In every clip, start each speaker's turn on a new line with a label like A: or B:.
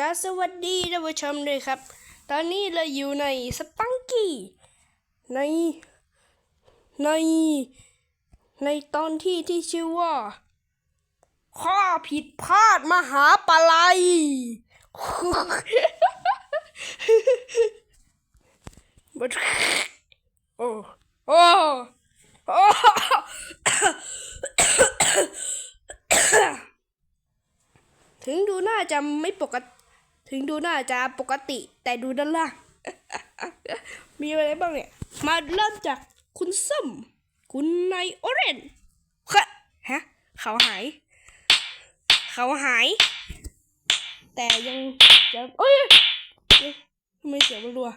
A: กาสวัสดีท่านผู้ชมด้วยครับ ตอนนี้เราอยู่ในสปังกี้ในใน ในตอนที่ที่ชื่อว่า ข้อผิดพลาดมหาปลัยโอ้โอ้โอ้ถึงดูน่าจะไม่ปกติ ถึงดูน่าจะปกติแต่ดูด้านล่าง มีอะไรบ้างเนี่ย มาเริ่มจากคุณส้ม คุณนายโอเรนค่ะฮะ เขาหาย เขาหาย แต่ยังจะเอ้ยเอ้ยทำไมเสียงมันรัว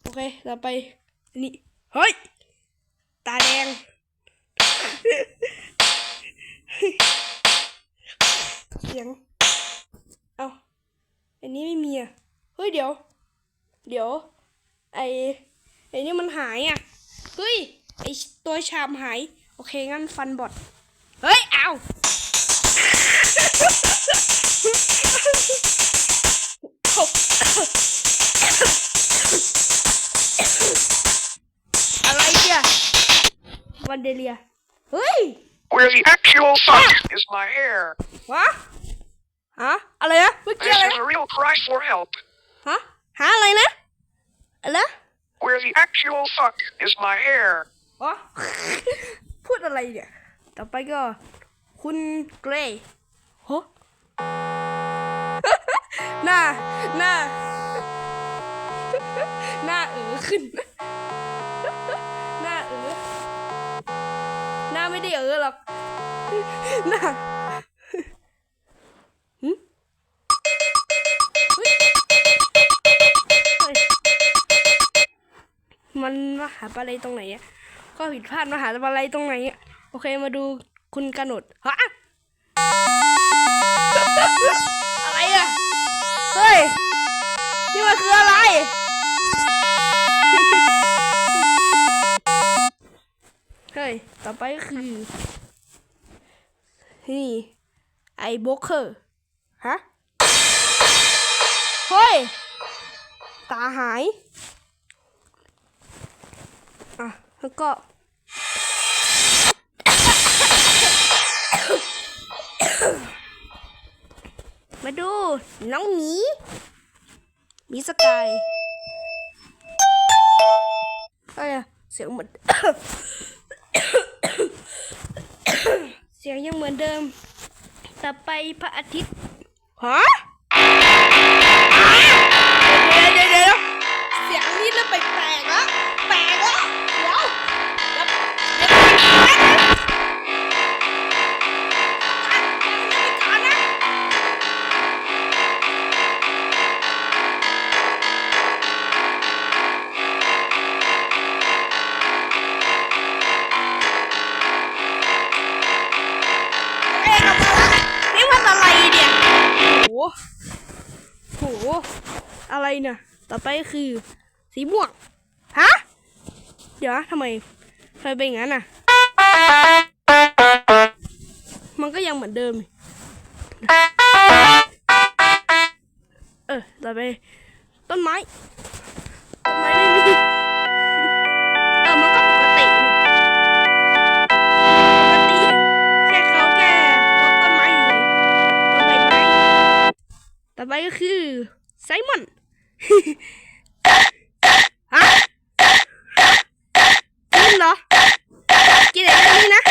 A: โอเค เราไปนนี่ เฮ้ย ตาแดงเสียง เอา อันนี้ไม่มีอะ เฮ้ยเดี๋ยว เดี๋ยว ไอไอนี่มันหายอะ เฮ้ย ไอตัวชามหาย โอเคงั้นฟันบอดเฮ้ย เอาอะไรเนี่ยวันเดเลีย เฮ้ย
B: Where the actual fuck is my hair?
A: วะ ฮะอะไรนะเมื่อกี้
B: This
A: อะไร
B: is
A: นะ
B: a real cry for help.
A: ฮะหาอะไรนะอะไรนะ
B: Where the actual fuck is my hair?
A: อ๋อ พูดอะไรเนี่ย ต่อไปก็ คุณเกรย์โหหน้า หน้า หน้าเออขึ้น หน้าเออ หน้าไม่ได้เออหรอก หน้า อะไรตรงไหนอะก็ผิดพลาดมหาอะไรตรงไหนอะโอเคมาดูคุณกนดฮะอะไรอะเฮ้ยนี่มันคืออะไรเฮ้ยต่อไปก็คือนี่ไอ้โบล็อกเกอร์ฮะเฮ้ยตาหาย อะแล้วก็มาดู น้องหมีมีสกายอะไรเสียงเหมือน เสียงยังเหมือนเดิม ต่อไปพระอาทิตย์ฮะ อะไรเนี่ยต่อไปก็คือสีม่วงฮะเดี๋ยวทำไมทำไมเป็นอย่างนั้นอะ มันก็ยังเหมือนเดิมเออต่อไปต้นไม้ต้นไม้ไม่มีเออมันก็ปกติปกติแค่เขาแค่ต้นไม้อยู่ต้นใบไม้ต่อไปก็คือ ไซมอนฮะกินเหรอ กินอะไรนี่นะ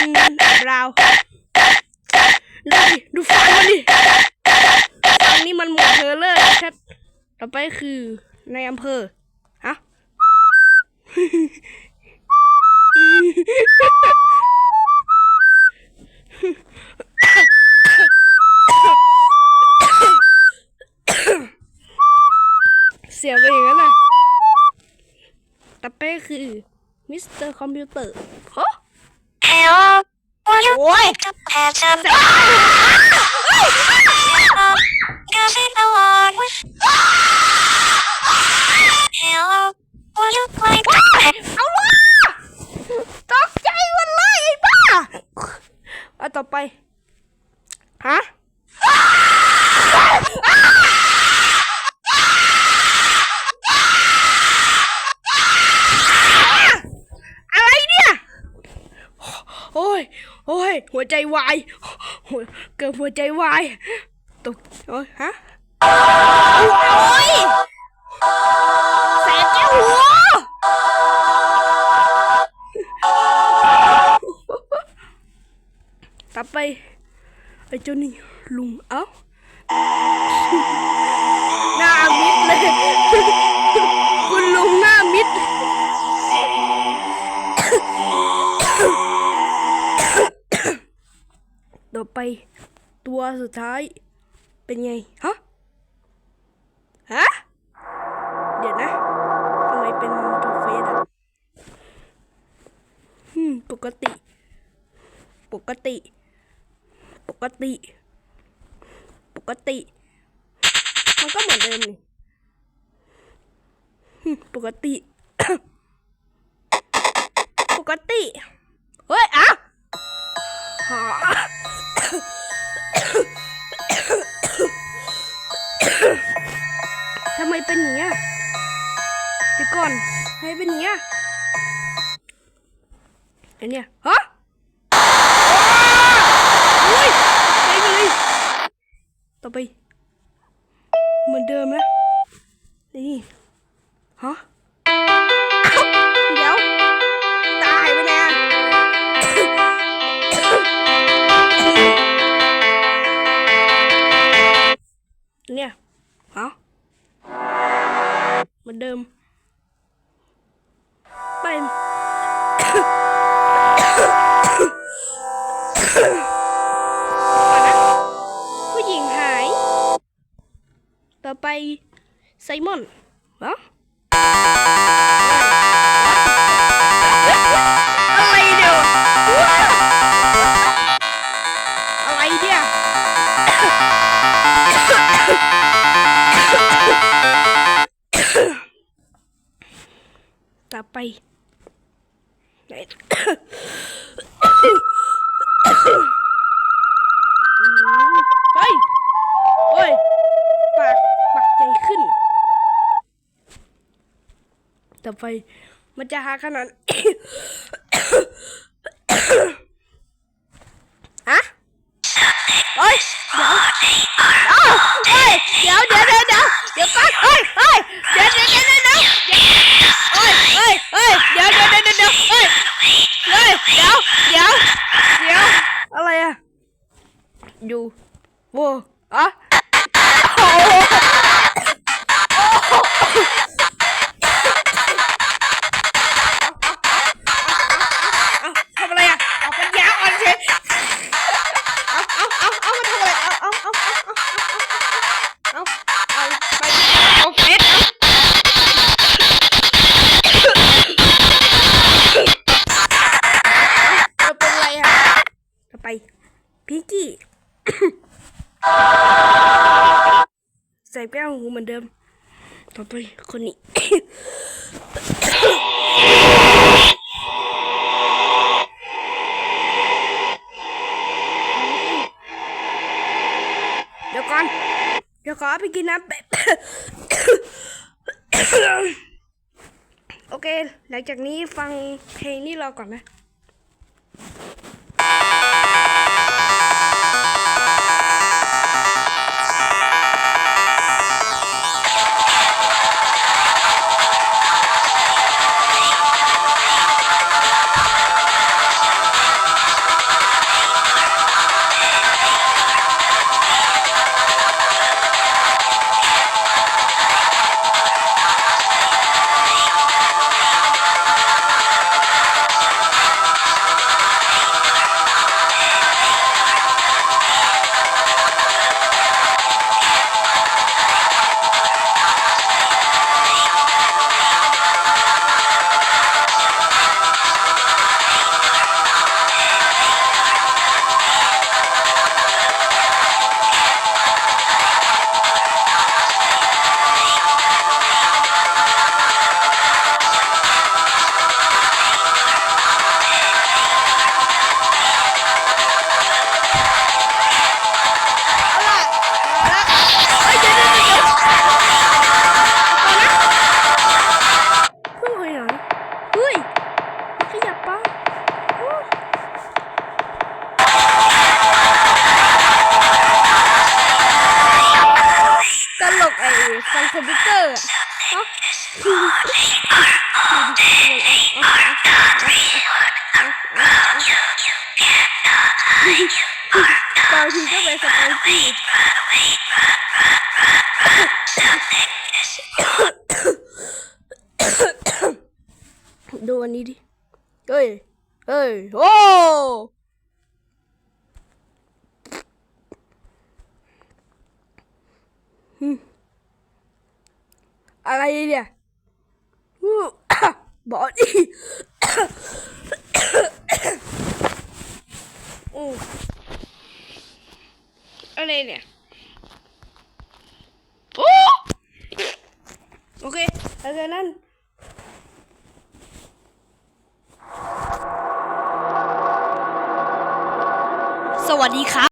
A: อืมราวดูดิดูฟันมันดิฟันนี่มันหมดเธอเลยชัดต่อไปคือในอำเภอ สียไปอย่างนั้นน่ะต่อไปคือมิสเตอร์คอมพิวเตอร์ฮะ
C: Hello, would you like to have some music along with? Hello, would you like to have
A: เอาล่ะตกใจหมดเลยไอ้บ้า ขอ ต่อไป ฮะ อะไรเนี่ย โอ้ย โอ้ย หัวใจวายเกิดหัวใจวายตกโอ้ยฮะโอ้ยแสบแก้วหัวต่อไปไอ้เจ้านี่ลุงเอ้าหน้ามิดเลย สุดท้าย เป็นไง ฮะ ฮะ เดี๋ยวนะทำไมเป็นทูเฟสอะอืม ปกติ ปกติ ปกติ ปกติ มันก็เหมือนเดิมนี่ปกติ ปกติ เฮ้ยอะำไมเป็นอย่างเงี้ยเดี๋ยวก่อนทำไมเป็นอย่างเงี้ยไอเนี่ยฮะโอ้ยไปเลยต่อไป ต่อไปไซมอนฮะอะไรเดี๋ยวอะไรเนี่ย ต่อไปไหนอืมเฮ้ย ต่ไฟมันจะหาขนาดฮะเฮ้ยเดี๋ยวเฮ้ยเดี๋ยวเดี๋ยวเดี๋ยวเดี๋ยวเดี๋ยวก่อนเฮ้ยเฮ้ยเดี๋ยวเดี๋ยวเดี๋ยวเดี๋ยวเฮ้ยเฮ้ยเฮ้ยเดี๋ยวเดี๋ยวเดี๋ยวเดี๋ยวเฮ้ยเฮ้ยเดี๋ยวเดี๋ยว กี้ ใส่แก้วหูเหมือนเดิม ต่อไปคนนี้ เดี๋ยวก่อน เดี๋ยวขอไปกินน้ำแป๊บโอเค หลังจากนี้ฟังเพลงนี้รอก่อนนะ ดูอันนี้ดิ เฮ้ย เฮ้ย โอ้อะไรเนี่ยบอดี้ อืมอะไรเนี่ย โอ้โอเค แล้วจากนั้นสวัสดีครับ